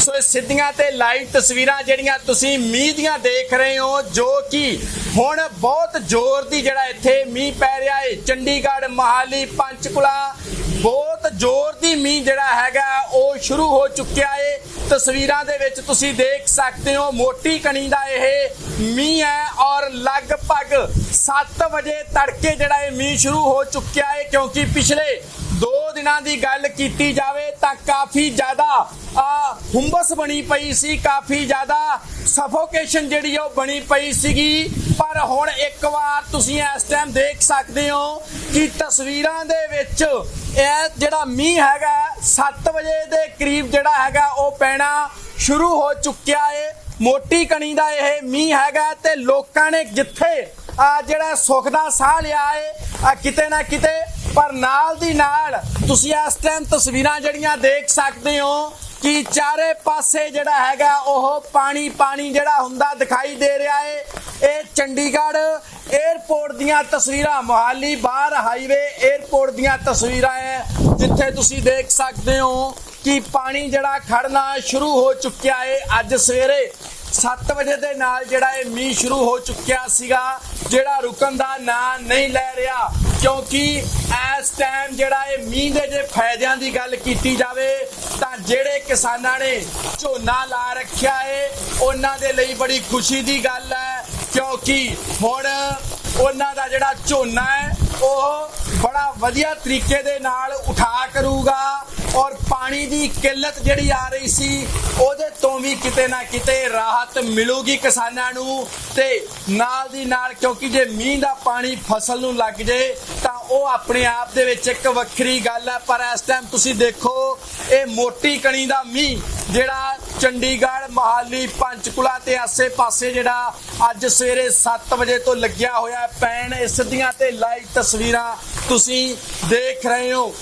ਸੋ ਇਹ ਸਿੱਧੀਆਂ ਤੇ ਲਾਈਵ ਤਸਵੀਰਾਂ ਜਿਹੜੀਆਂ ਤੁਸੀਂ ਮੀਂਹ ਦੀਆਂ ਦੇਖ ਰਹੇ ਹੋ, ਜੋ ਕਿ ਹੁਣ ਬਹੁਤ ਜ਼ੋਰ ਦੀ ਜਿਹੜਾ ਇੱਥੇ ਮੀਂਹ ਪੈ ਰਿਹਾ ਹੈ। ਚੰਡੀਗੜ੍ਹ, ਮਹਾਲੀ, ਪੰਚਕੁਲਾ, ਬਹੁਤ ਜ਼ੋਰ ਦੀ ਮੀਂਹ ਜਿਹੜਾ ਹੈਗਾ, ਉਹ ਸ਼ੁਰੂ ਹੋ ਚੁੱਕਿਆ ਹੈ। ਤਸਵੀਰਾਂ ਦੇ ਵਿੱਚ ਤੁਸੀਂ ਦੇਖ ਸਕਦੇ ਹੋ, ਮੋਟੀ ਕਣੀ ਦਾ ਇਹ ਮੀਂਹ ਹੈ ਔਰ ਲਗਭਗ 7 ਵਜੇ ਤੜਕੇ ਜਿਹੜਾ ਇਹ ਮੀਂਹ ਸ਼ੁਰੂ ਹੋ ਚੁੱਕਿਆ ਹੈ, ਕਿਉਂਕਿ ਪਿਛਲੇ ਦੋ ਦਿਨਾਂ ਦੀ ਗੱਲ ਕੀਤੀ ਜਾਵੇ ਤਾਂ ਕਾਫੀ ਜ਼ਿਆਦਾ ਆ ਹੁੰਬਸ ਬਣੀ ਪਈ ਸੀ, ਕਾਫੀ ਜ਼ਿਆਦਾ ਸਫੋਕੇਸ਼ਨ ਜਿਹੜੀ ਉਹ ਬਣੀ ਪਈ ਸੀਗੀ। ਪਰ ਹੁਣ ਇੱਕ ਵਾਰ ਤੁਸੀਂ ਇਸ ਟਾਈਮ ਦੇਖ ਸਕਦੇ ਹੋ ਕਿ ਤਸਵੀਰਾਂ ਦੇ ਵਿੱਚ ਇਹ ਜਿਹੜਾ ਮੀਂਹ ਹੈਗਾ 7 ਵਜੇ ਦੇ ਕਰੀਬ ਜਿਹੜਾ ਹੈਗਾ ਉਹ ਪੈਣਾ ਸ਼ੁਰੂ ਹੋ ਚੁੱਕਿਆ ਏ। ਮੋਟੀ ਕਣੀ ਦਾ ਇਹ ਮੀਂਹ ਹੈਗਾ ਤੇ ਲੋਕਾਂ ਨੇ ਜਿੱਥੇ ਆ ਜਿਹੜਾ ਸੁੱਖ ਦਾ ਸਾਹ ਲਿਆ ਏ, ਆ ਕਿਤੇ ਨਾ ਕਿਤੇ, ਪਰ ਨਾਲ ਦੀ ਨਾਲ ਤੁਸੀਂ ਇਸ ਟਾਈਮ ਤਸਵੀਰਾਂ ਜਿਹੜੀਆਂ ਦੇਖ ਸਕਦੇ ਹੋ ਕਿ ਚਾਰੇ ਪਾਸੇ ਜਿਹੜਾ ਹੈਗਾ ਉਹ ਪਾਣੀ ਪਾਣੀ ਜਿਹੜਾ ਹੁੰਦਾ ਦਿਖਾਈ ਦੇ ਰਿਹਾ ਏ। ਇਹ ਚੰਡੀਗੜ੍ਹ 에ਅਰਪੋਰਟ ਦੀਆਂ ਤਸਵੀਰਾਂ, ਮੋਹਾਲੀ ਬਾਹਰ ਹਾਈਵੇ 에ਅਰਪੋਰਟ ਦੀਆਂ ਤਸਵੀਰਾਂ ਹੈ ਜਿੱਥੇ ਤੁਸੀਂ ਦੇਖ ਸਕਦੇ ਹੋ ਕਿ ਪਾਣੀ ਜਿਹੜਾ ਖੜਨਾ ਸ਼ੁਰੂ ਹੋ ਚੁੱਕਿਆ ਏ ਅੱਜ ਸਵੇਰੇ। 7 ਵਜੇ ਦੇ ਨਾਲ ਜਿਹੜਾ ਇਹ ਮੀਂਹ ਸ਼ੁਰੂ ਹੋ ਚੁੱਕਿਆ ਸੀਗਾ, ਜਿਹੜਾ ਰੁਕਣ ਦਾ ਨਾਂ ਨਹੀਂ ਲੈ ਰਿਹਾ, ਕਿਉਂਕਿ ਇਸ ਟਾਈਮ ਜਿਹੜਾ ਇਹ ਮੀਂਹ ਦੇ ਜੇ ਫਾਇਦਿਆਂ ਦੀ ਗੱਲ ਕੀਤੀ ਜਾਵੇ, ਤਾਂ ਜਿਹੜੇ ਕਿਸਾਨਾਂ ਨੇ ਝੋਨਾ ਲਾ ਰੱਖਿਆ ਏ, ਉਹਨਾਂ ਦੇ ਲਈ ਬੜੀ ਖੁਸ਼ੀ ਦੀ ਗੱਲ ਹੈ, ਕਿਉਂਕਿ ਹੁਣ ਉਹਨਾਂ ਦਾ ਜਿਹੜਾ ਝੋਨਾ ਹੈ, ਉਹ ਬੜਾ ਵਧੀਆ ਤਰੀਕੇ ਦੇ ਨਾਲ ਉਠਾ ਕਰੂਗਾ। ਪਾਣੀ ਦੀ ਕਿੱਲਤ ਜਿਹੜੀ ਆ ਰਹੀ ਸੀ, ਉਹਦੇ ਤੋਂ ਵੀ ਕਿਤੇ ਨਾ ਕਿਤੇ ਰਾਹਤ ਮਿਲੂਗੀ ਕਿਸਾਨਾਂ ਨੂੰ ਤੇ ਨਾਲ ਦੀ ਨਾਲ ਕਿਉਂਕਿ ਜੇ ਮੀਂਹ ਦਾ ਪਾਣੀ ਫਸਲ ਨੂੰ ਲੱਗ ਜੇ, ਤਾਂ ਉਹ ਆਪਣੇ ਆਪ ਦੇ ਵਿੱਚ ਇੱਕ ਵੱਖਰੀ ਗੱਲ ਹੈ ਪਰ ਇਸ ਟਾਈਮ ਤੁਸੀਂ ਦੇਖੋ, ਇਹ ਮੋਟੀ ਕਣੀ ਦਾ ਮੀਂਹ ਜਿਹੜਾ ਚੰਡੀਗੜ੍ਹ, ਮਹਾਲੀ, ਪੰਚਕੁਲਾ ਤੇ ਆਸੇ-ਪਾਸੇ ਜਿਹੜਾ ਅੱਜ ਸਵੇਰੇ 7 ਵਜੇ ਤੋਂ ਲੱਗਿਆ ਹੋਇਆ ਪੈਣ, ਇਸ ਦੀਆਂ ਤੇ ਲਾਈਵ ਤਸਵੀਰਾਂ ਤੁਸੀਂ ਦੇਖ ਰਹੇ ਹੋ।